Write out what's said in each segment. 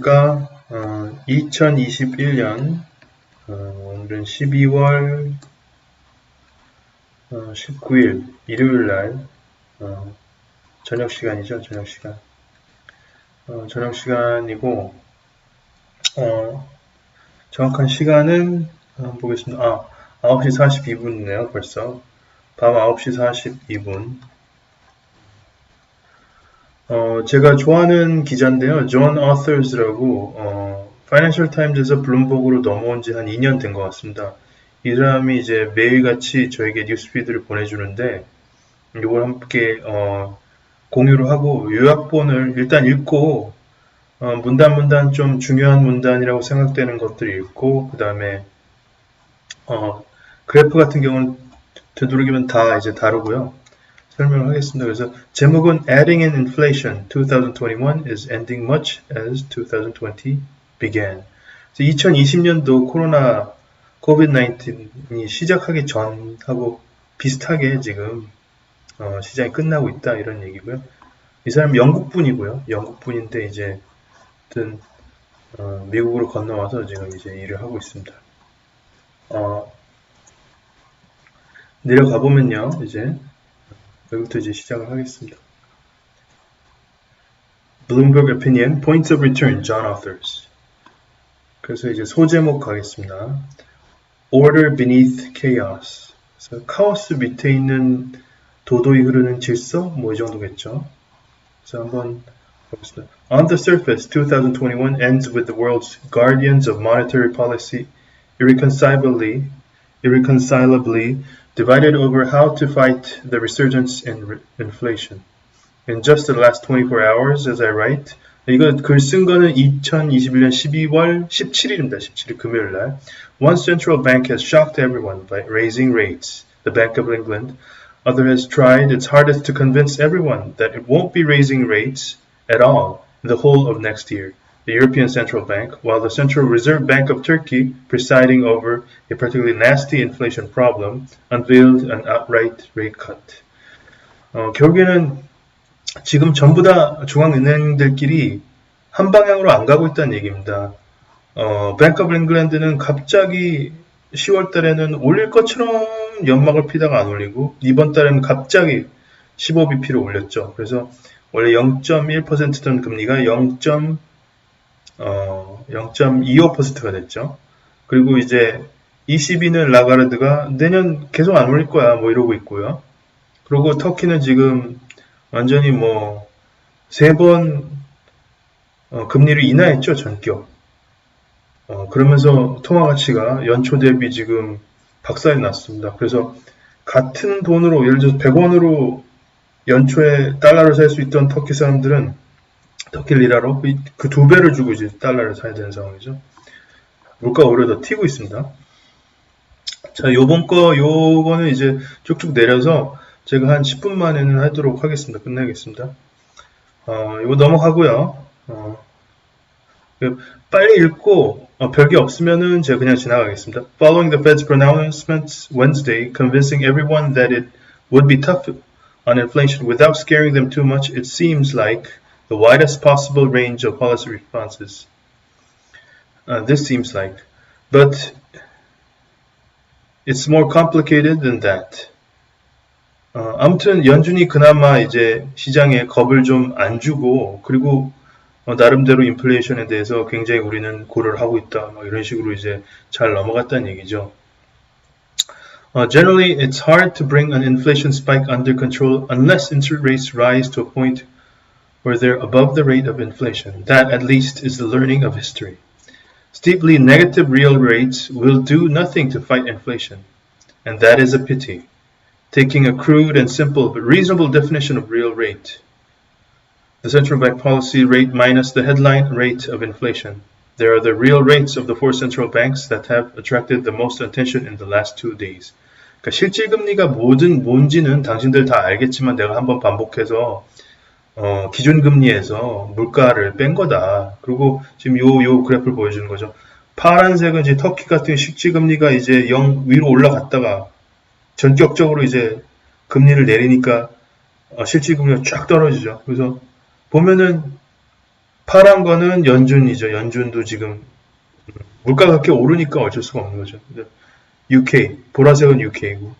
그러니까 어, 2021년 어, 오늘은 12월 어, 19일 일요일 날 어, 저녁 시간이죠 저녁 시간. 어, 저녁 시간이고 어, 정확한 시간은 한번 보겠습니다. 아 9시 42분이네요 벌써. 밤 9시 42분 어, 제가 좋아하는 기자인데요. 존 어서스라고 어, 파이낸셜 타임즈에서 블룸버그로 넘어온 지 한 2년 된 것 같습니다. 이 사람이 이제 매일같이 저에게 뉴스피드를 보내주는데 이걸 함께 어, 공유를 하고 요약본을 일단 읽고 어, 문단 문단 좀 중요한 문단이라고 생각되는 것들을 읽고 그 다음에 어, 그래프 같은 경우는 되도록이면 다 이제 다루고요. 설명을 하겠습니다. 그래서 제목은 Adding in Inflation 2021 is ending much as 2020 began. 2020년도 코로나 COVID-19이 시작하기 전하고 비슷하게 지금 어, 시장이 끝나고 있다 이런 얘기고요. 이 사람 영국 분이고요. 영국 분인데 이제 든 어, 미국으로 건너와서 지금 이제 일을 하고 있습니다. 어, 내려가 보면요, 이제 여기부터 이제 시작을 하겠습니다. Bloomberg Opinion, Points of Return, John Authors. 그래서 이제 소제목 가겠습니다. Order beneath chaos. 그래서 카오스 밑에 있는 도도히 흐르는 질서? 뭐 이 정도겠죠. 그래서 한번 보겠습니다. On the surface, 2021 ends with the world's guardians of monetary policy irreconcilably, irreconcilably divided over how to fight the resurgence in re- inflation. In just the last 24 hours, as I write, 이거 글 쓴 거는 2021년 12월 17일입니다. 17일 금요일 날. One central bank has shocked everyone by raising rates, the Bank of England. Other has tried its hardest to convince everyone that it won't be raising rates at all the whole of next year. The European Central Bank, while the Central Reserve Bank of Turkey, presiding over a particularly nasty inflation problem, unveiled an outright rate cut. 어, 결국에는 지금 전부 다 중앙은행들끼리 한 방향으로 안 가고 있다는 얘기입니다. 어, 뱅크 오브 잉글랜드는 갑자기 10월 달에는 올릴 것처럼 연막을 피다가 안 올리고 이번 달에는 갑자기 15bp를 올렸죠. 그래서 원래 0.1%던 금리가 0. 어, 0.25%가 됐죠. 그리고 이제 22는 라가르드가 내년 계속 안 올릴 거야 뭐 이러고 있고요. 그리고 터키는 지금 완전히 뭐 세번 어, 금리를 인하했죠 전격. 어, 그러면서 통화 가치가 연초 대비 지금 박살이 났습니다. 그래서 같은 돈으로 예를 들어서 100원으로 연초에 달러를 살 수 있던 터키 사람들은 터키 리라로 그 두 배를 주고 이제 달러를 사야 되는 상황이죠. 물가 오히려 더 튀고 있습니다. 자, 요번 거, 요거는 이제 쭉쭉 내려서 제가 한 10분 만에는 하도록 하겠습니다. 끝내겠습니다. 어, 이거 넘어가고요. 어, 빨리 읽고 어, 별게 없으면은 제가 그냥 지나가겠습니다. Following the Fed's pronouncements Wednesday, convincing everyone that it would be tough on inflation without scaring them too much, it seems like the widest possible range of policy responses. Uh, this seems like, but it's more complicated than that. 어, 아무튼 연준이 그나마 이제 시장에 겁을 좀 안 주고 그리고 어, 나름대로 인플레이션에 대해서 굉장히 우리는 고려를 하고 있다. 뭐 이런 식으로 이제 잘 넘어갔다는 얘기죠. Uh, generally, it's hard to bring an inflation spike under control unless interest rates rise to a point where they're above the rate of inflation. That, at least, is the learning of history. Steeply negative real rates will do nothing to fight inflation, and that is a pity. Taking a crude and simple but reasonable definition of real rate, the central bank policy rate minus the headline rate of inflation. There are the real rates of the four central banks that have attracted the most attention in the last two days. 그러니까 실질금리가 뭐든 뭔지는 당신들 다 알겠지만 내가 한번 반복해서 어, 기준 금리에서 물가를 뺀 거다. 그리고 지금 요, 요 그래프를 보여주는 거죠. 파란색은 이제 터키 같은 실질금리가 이제 0 위로 올라갔다가 전격적으로 이제 금리를 내리니까 어, 실질 금리가 쫙 떨어지죠. 그래서 보면은 파란 거는 연준이죠. 연준도 지금 물가가 그렇게 오르니까 어쩔 수가 없는 거죠. UK, 보라색은 UK고.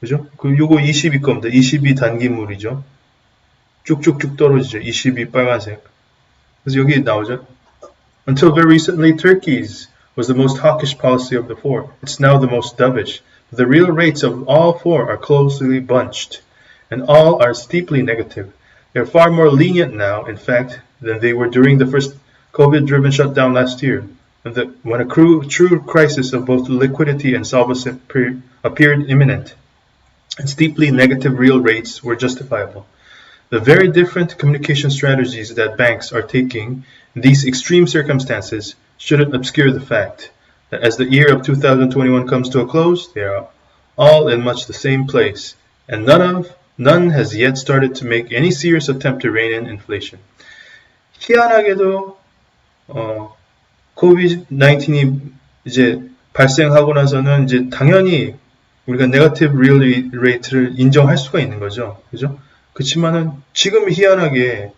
그죠? 그 요거 22 겁니다. 22 단기물이죠. 쭉쭉쭉 떨어지죠. 22 빨간색. 그래서 여기 나오죠. Until very recently, Turkey's was the most hawkish policy of the four. It's now the most dovish. The real rates of all four are closely bunched, and all are steeply negative. They're far more lenient now, in fact, than they were during the first COVID-driven shutdown last year, when, the, when a cru- true crisis of both liquidity and solvency appeared, appeared imminent, and steeply negative real rates were justifiable. The very different communication strategies that banks are taking in these extreme circumstances shouldn't obscure the fact that as the year of 2021 comes to a close, they are all in much the same place, and none of none has yet started to make any serious attempt to rein in inflation. 희한하게도 어, COVID-19이 이제 발생하고 나서는 이제 당연히 우리가 네거티브 리얼 레이트를 인정할 수가 있는 거죠. 그죠? 그렇지만은 지금 희한하게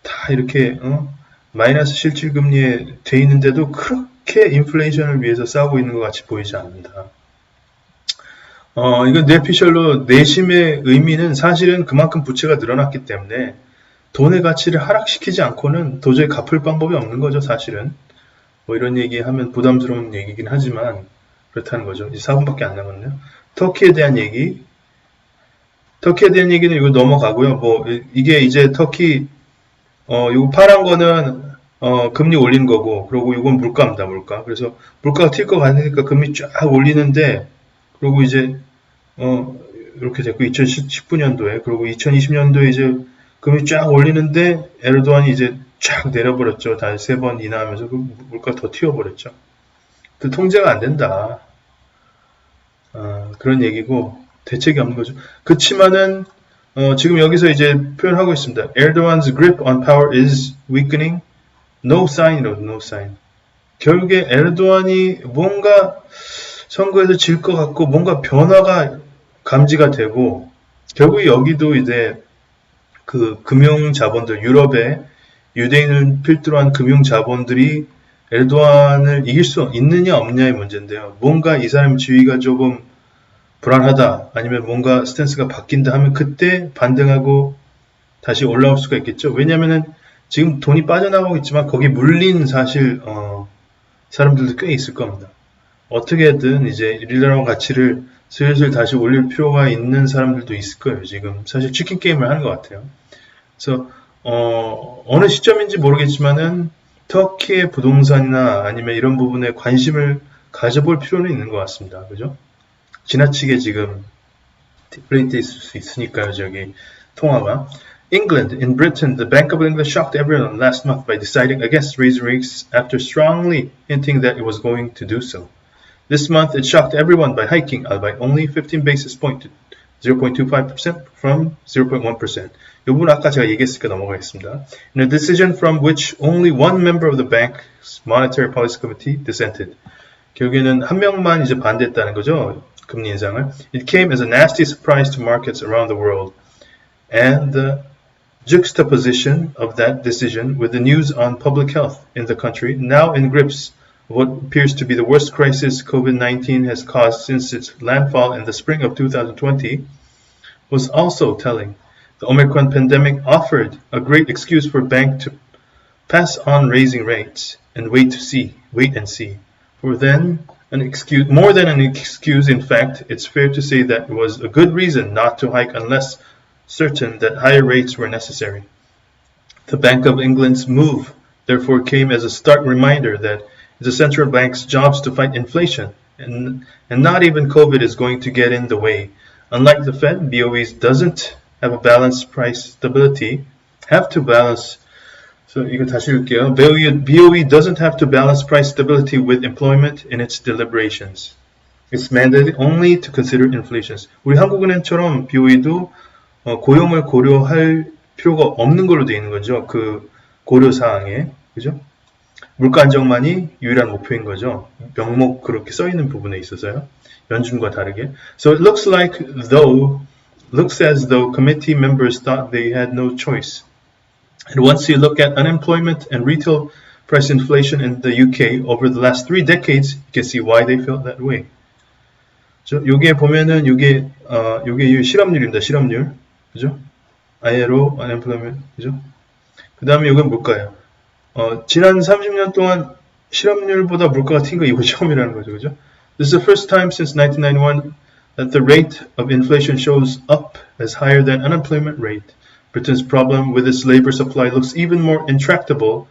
다 이렇게 어? 마이너스 실질 금리에 돼 있는데도 그렇게 인플레이션을 위해서 싸우고 있는 것 같이 보이지 않는다. 어, 이건 뇌피셜로 내심의 의미는 사실은 그만큼 부채가 늘어났기 때문에 돈의 가치를 하락시키지 않고는 도저히 갚을 방법이 없는 거죠, 사실은. 뭐 이런 얘기하면 부담스러운 얘기긴 하지만 그렇다는 거죠. 이제 4분밖에 안 남았네요. 터키에 대한 얘기. 터키에 대한 얘기는 이거 넘어가고요. 뭐 이- 이게 이제 터키 어 이거 파란 거는 어 금리 올린 거고 그리고 이건 물가입니다, 물가. 그래서 물가가 튈 것 같으니까 금리 쫙 올리는데 그리고 이제 어 이렇게 됐고 2019년도에 그리고 2020년도에 이제 금리 쫙 올리는데 에르도안이 이제 쫙 내려버렸죠. 다시 세 번 인하하면서 그 물가 더 튀어버렸죠. 그 통제가 안 된다. 어, 그런 얘기고 대책이 없는 거죠. 그렇지만은 어, 지금 여기서 이제 표현하고 있습니다. Erdogan's grip on power is weakening. No sign이라고 no sign. 결국에 에르도안이 뭔가 선거에서 질 것 같고 뭔가 변화가 감지가 되고 결국 여기도 이제 그 금융 자본들 유럽의 유대인을 필두로 한 금융 자본들이 에르도안을 이길 수 있느냐 없느냐의 문제인데요. 뭔가 이 사람 지위가 조금 불안하다 아니면 뭔가 스탠스가 바뀐다 하면 그때 반등하고 다시 올라올 수가 있겠죠. 왜냐면은 지금 돈이 빠져나가고 있지만 거기 물린 사실 어, 사람들도 꽤 있을 겁니다. 어떻게든 이제 릴라랑 가치를 슬슬 다시 올릴 필요가 있는 사람들도 있을 거예요. 지금 사실 치킨 게임을 하는 것 같아요. 그래서 어, 어느 시점인지 모르겠지만은 터키의 부동산이나 아니면 이런 부분에 관심을 가져볼 필요는 있는 것 같습니다. 그죠? 지나치게 지금 디플레이트 있을 수 있으니까요. 저기 통화가 England, in Britain, the Bank of England shocked everyone last month by deciding against raising rates after strongly hinting that it was going to do so. This month, it shocked everyone by hiking uh, by only 15 basis point to 0.25% from 0.1%. 이 부분 아까 제가 얘기했으니까 넘어가겠습니다. In a decision from which only one member of the bank's monetary policy committee dissented. 결국에는 한 명만 이제 반대했다는 거죠. it came as a nasty surprise to markets around the world, and the juxtaposition of that decision with the news on public health in the country now in grips what appears to be the worst crisis COVID 19 has caused since its landfall in the spring of 2020 was also telling. The Omicron pandemic offered a great excuse for banks to pass on raising rates and wait to see, wait and see. For then, an excuse, more than an excuse, in fact, it's fair to say that it was a good reason not to hike unless certain that higher rates were necessary. The Bank of England's move, therefore, came as a stark reminder that it's the central bank's jobs to fight inflation, and, and not even COVID is going to get in the way. Unlike the Fed, BOE doesn't have a balanced price stability, have to balance. So 이거 다시 읽을게요. BOE, doesn't have to balance price stability with employment in its deliberations. It's mandated only to consider inflations. 우리 한국은행처럼 BOE도 어, 고용을 고려할 필요가 없는 걸로 되어 있는 거죠. 그 고려 사항에 그죠? 물가 안정만이 유일한 목표인 거죠. 명목 그렇게 써 있는 부분에 있어서요. 연준과 다르게. So it looks like though looks as though committee members thought they had no choice. And once you look at unemployment and retail price inflation in the UK over the last three decades, you can see why they felt that way. 저 요게 보면은 요게 어 요게 요 실업률입니다. 실업률. 그죠? ILO unemployment. 그죠? 그다음에 요건 뭘까요? 어 지난 30년 동안 실업률보다 물가가 튄 거 이거 처음이라는 거죠. 그죠? This is the first time since 1991 that the rate of inflation shows up as higher than unemployment rate. Britain's problem with its labor supply looks even more intractable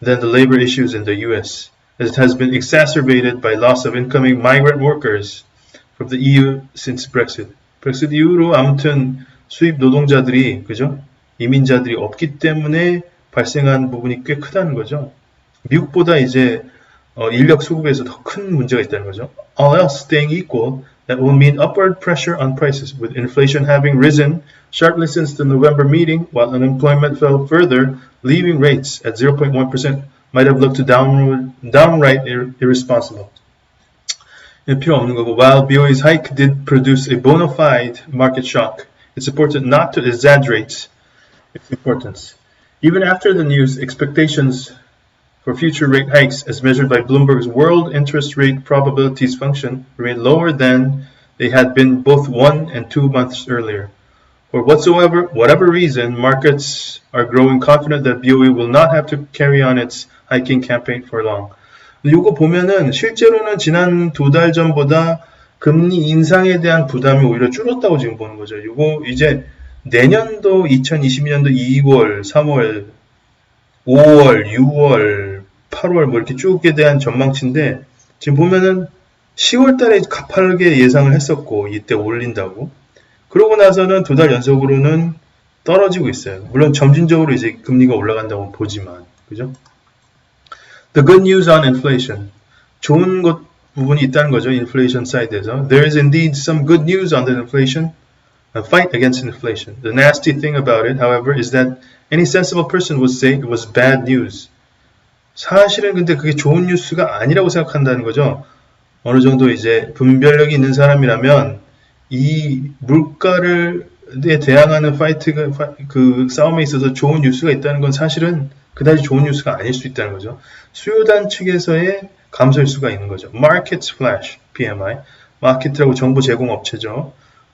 than the labor issues in the US, as it has been exacerbated by loss of incoming migrant workers from the EU since Brexit. 브렉시트 이후로 아무튼 수입 노동자들이 그죠? 이민자들이 없기 때문에 발생한 부분이 꽤 크다는 거죠. 미국보다 이제 어, 인력 수급에서 더 큰 문제가 있다는 거죠. All else staying equal, that will mean upward pressure on prices, with inflation having risen sharply since the November meeting, while unemployment fell further, leaving rates at 0.1% might have looked downward, downright ir irresponsible. In while BOE's hike did produce a bona fide market shock, it's important not to exaggerate its importance. Even after the news, expectations for future rate hikes, as measured by Bloomberg's World Interest Rate Probabilities Function, remained lower than they had been both one and two months earlier. For whatsoever, whatever reason, markets are growing confident that BOE will not have to carry on its hiking campaign for long. 요거 보면은 실제로는 지난 두 달 전보다 금리 인상에 대한 부담이 오히려 줄었다고 지금 보는 거죠. 요거 이제 내년도 2022년도 2월, 3월, 5월, 6월, 8월 뭐 이렇게 쭉에 대한 전망치인데 지금 보면은 10월 달에 가파르게 예상을 했었고 이때 올린다고 그러고 나서는 두 달 연속으로는 떨어지고 있어요. 물론 점진적으로 이제 금리가 올라간다고 보지만 그죠? The good news on inflation. 좋은 것 부분이 있다는 거죠. inflation 사이드에서. There is indeed some good news on the inflation. A fight against inflation. The nasty thing about it, however, is that any sensible person would say it was bad news. 사실은 근데 그게 좋은 뉴스가 아니라고 생각한다는 거죠. 어느 정도 이제 분별력이 있는 사람이라면 이 물가를 에 대항하는 파이트가 그 싸움에 있어서 좋은 뉴스가 있다는 건 사실은 그다지 좋은 뉴스가 아닐 수 있다는 거죠. 수요단 측에서의 감소일 수가 있는 거죠. Market Flash PMI 마케트라고 정보 제공 업체죠.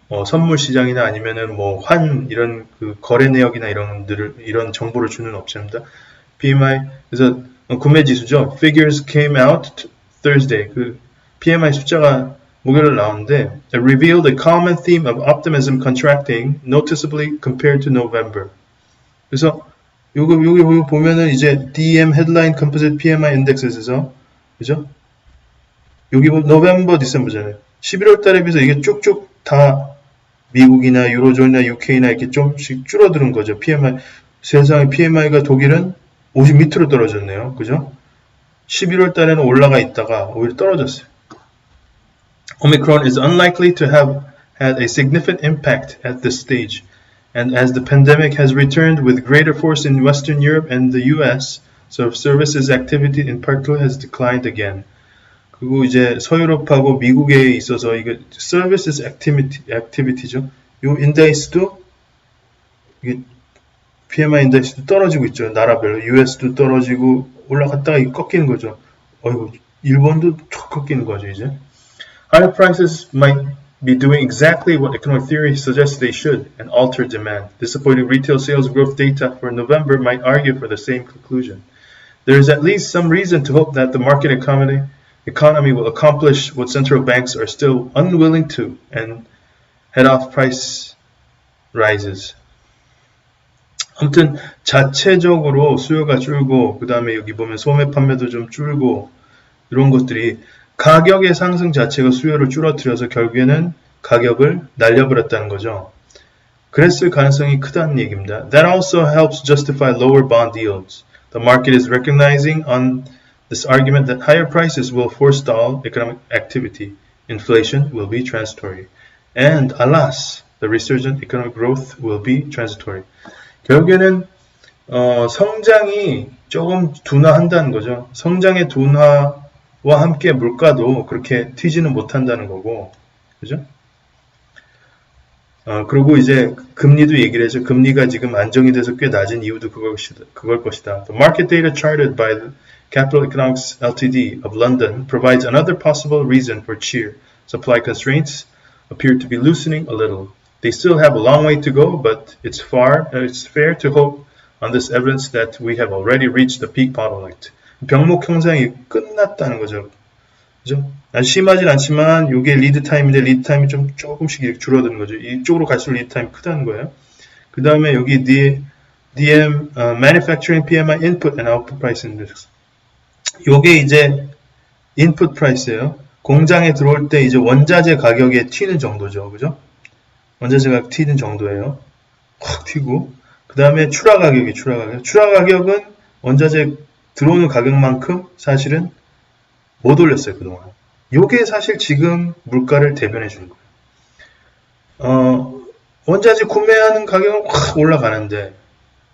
어, 선물 시장이나 아니면은 뭐 환 이런 그 거래 내역이나 이런 들을 이런 정보를 주는 업체입니다. PMI 그래서 구매 지수죠. Figures came out Thursday. 그 PMI 숫자가 목요일 나오는데 revealed a common theme of optimism contracting noticeably compared to November. 그래서 요거 요거 보면은 이제 DM Headline Composite PMI Index에서 그죠? 여기 보면 노벤버 디셈버잖아요. 11월 달에 비해서 이게 쭉쭉 다 미국이나 유로존이나 UK나 이렇게 좀씩 줄어드는 거죠. PMI 세상의 PMI가 독일은 50 밑으로 떨어졌네요. 그죠? 11월 달에는 올라가 있다가 오히려 떨어졌어요. Omicron is unlikely to have had a significant impact at this stage, and as the pandemic has returned with greater force in Western Europe and the US, so services activity in particular has declined again. 그리고 이제 서유럽하고 미국에 있어서 이게 services activity, activity죠. 요 인덱스도 이게 PMI 인덱스도 떨어지고 있죠. 나라별로 US도 떨어지고 올라갔다가 이게 꺾이는 거죠. 어이구 일본도 툭 꺾이는 거죠 이제. Higher prices might be doing exactly what economic theory suggests they should and alter demand. Disappointing retail sales growth data for November might argue for the same conclusion. There is at least some reason to hope that the market economy, economy will accomplish what central banks are still unwilling to and head off price rises. 아무튼 자체적으로 수요가 줄고 그 다음에 여기 보면 소매 판매도 좀 줄고 이런 것들이 가격의 상승 자체가 수요를 줄어들여서 결국에는 가격을 날려버렸다는 거죠. 그랬을 가능성이 크다는 얘기입니다. That also helps justify lower bond yields. The market is recognizing on this argument that higher prices will forestall economic activity. Inflation will be transitory. And alas, the resurgent economic growth will be transitory. 결국에는 어, 성장이 조금 둔화한다는 거죠. 성장의 둔화 와 함께 물가도 그렇게 튀지는 못한다는 거고, 그죠? 어, 그리고 이제 금리도 얘기를 해서 금리가 지금 안정이 돼서 꽤 낮은 이유도 그걸 것이다. 그걸 것이다. The market data charted by the Capital Economics Ltd of London provides another possible reason for cheer. Supply constraints appear to be loosening a little. They still have a long way to go, but it's far uh, it's fair to hope on this evidence that we have already reached the peak bottleneck. 병목 형상이 끝났다는 거죠. 그죠? 아주 심하진 않지만 이게 리드 타임인데 리드 타임이 좀 조금씩 줄어드는 거죠. 이쪽으로 갈수록 리드 타임이 크다는 거예요. 그 다음에 여기 D, DM 어, Manufacturing PMI Input and Output Price Index. 요게 이제 인풋 프라이스예요. 공장에 들어올 때 이제 원자재 가격에 튀는 정도죠. 그죠? 원자재 가격 튀는 정도예요. 확 튀고. 그 다음에 출하 가격이 출하 가격. 출하 가격은 원자재 들어오는 가격만큼 사실은 못 올렸어요, 그동안. 요게 사실 지금 물가를 대변해 주는 거예요. 어, 원자재 구매하는 가격은 확 올라가는데,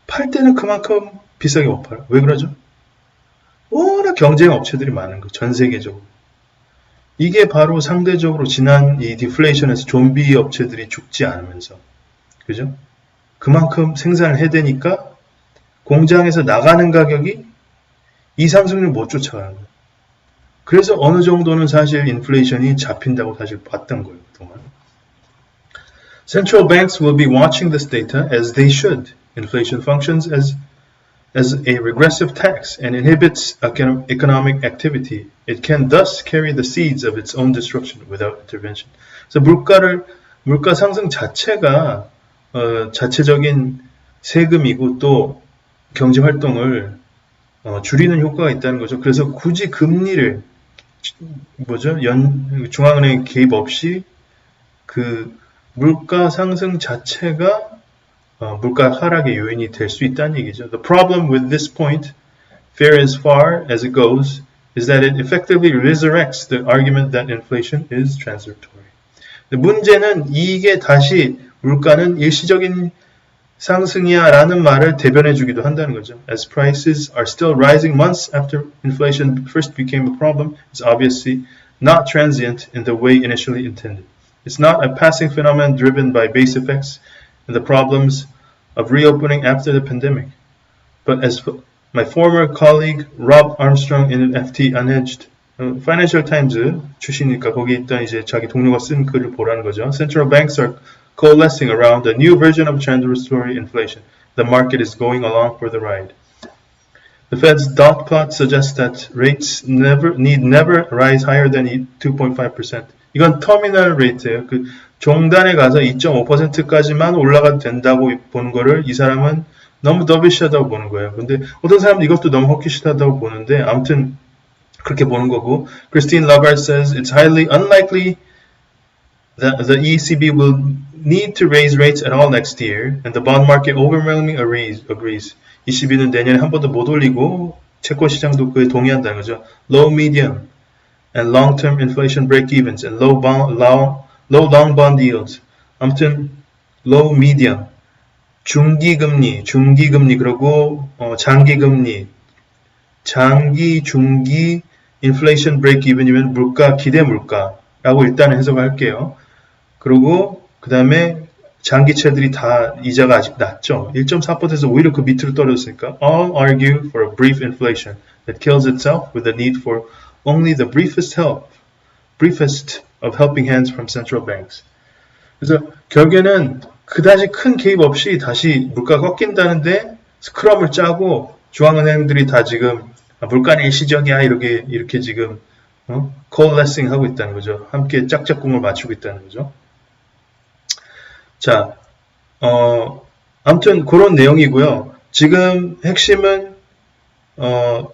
팔 때는 그만큼 비싸게 못 팔아요. 왜 그러죠? 워낙 경쟁 업체들이 많은 거예요. 전 세계적으로. 이게 바로 상대적으로 지난 이 디플레이션에서 좀비 업체들이 죽지 않으면서, 그죠? 그만큼 생산을 해야 되니까 공장에서 나가는 가격이 이 상승률 못 쫓아가는 거예요. 그래서 어느 정도는 사실 인플레이션이 잡힌다고 사실 봤던 거예요, 그동안. Central banks will be watching this data as they should. Inflation functions as as a regressive tax and inhibits econ- economic activity. It can thus carry the seeds of its own destruction without intervention. 그래서 물가를 물가 상승 자체가 어, 자체적인 세금이고 또 경제 활동을 어, 줄이는 효과가 있다는 거죠. 그래서 굳이 금리를 뭐죠? 연 중앙은행 개입 없이 그 물가 상승 자체가 어, 물가 하락의 요인이 될 수 있다는 얘기죠. The problem with this point, fair as far as it goes, is that it effectively resurrects the argument that inflation is transitory. 문제는 이게 다시 물가는 일시적인 상승이야라는 말을 대변해 주기도 한다는 거죠. As prices are still rising months after inflation first became a problem, it's obviously not transient in the way initially intended. It's not a passing phenomenon driven by base effects and the problems of reopening after the pandemic. But as my former colleague Rob Armstrong in FT Unhedged, 어, Financial Times 출신이니까 거기 있던 이제 자기 동료가 쓴 글을 보라는 거죠. Central banks are coalescing around a new version of transitory inflation. The market is going along for the ride. The Fed's dot plot suggests that rates never need never rise higher than 2.5%. 이건 터미널 레이트예요. 그 종단에 가서 2.5%까지만 올라가도 된다고 보는 거를 이 사람은 너무 더비시하다고 보는 거예요. 근데 어떤 사람은 이것도 너무 허키시하다고 보는데 아무튼 그렇게 보는 거고 Christine Lagarde says it's highly unlikely that the ECB will need to raise rates at all next year and the bond market overwhelmingly agrees. agrees. ECB는 내년에 한 번도 못 올리고 채권 시장도 그에 동의한다는 거죠. Low, medium and long-term inflation break-evens and low, bond, low, low long bond yields. 아무튼 low, medium, 중기금리, 중기금리 그리고 어, 장기금리, 장기, 중기, inflation break-even이면 물가, 기대 물가라고 일단 해석할게요. 그리고 그 다음에 장기채들이 다 이자가 아직 낮죠. 1.4%에서 오히려 그 밑으로 떨어졌으니까 all argue for a brief inflation that kills itself with the need for only the briefest help, briefest of helping hands from central banks. 그래서 결국에는 그다지 큰 개입 없이 다시 물가가 꺾인다는데 스크럼을 짜고 중앙은행들이 다 지금 아, 물가는 일시적이야 이렇게 이렇게 지금 어? coalescing 하고 있다는 거죠. 함께 짝짝꿍을 맞추고 있다는 거죠. 자, 어, 아무튼 그런 내용이고요. 지금 핵심은 어,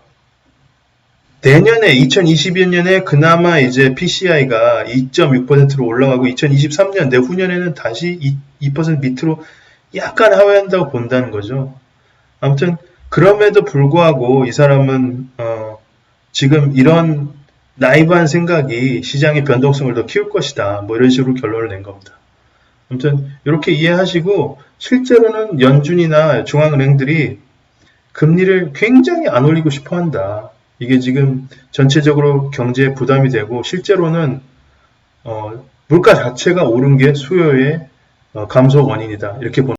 내년에 2022년에 그나마 이제 PCI가 2.6%로 올라가고 2023년 내후년에는 다시 2%, 2% 밑으로 약간 하회한다고 본다는 거죠. 아무튼 그럼에도 불구하고 이 사람은 어, 지금 이런 나이브한 생각이 시장의 변동성을 더 키울 것이다. 뭐 이런 식으로 결론을 낸 겁니다. 아무튼 이렇게 이해하시고 실제로는 연준이나 중앙은행들이 금리를 굉장히 안 올리고 싶어 한다. 이게 지금 전체적으로 경제에 부담이 되고 실제로는 어, 물가 자체가 오른 게 수요에 어, 감소 원인이다. 이렇게 보는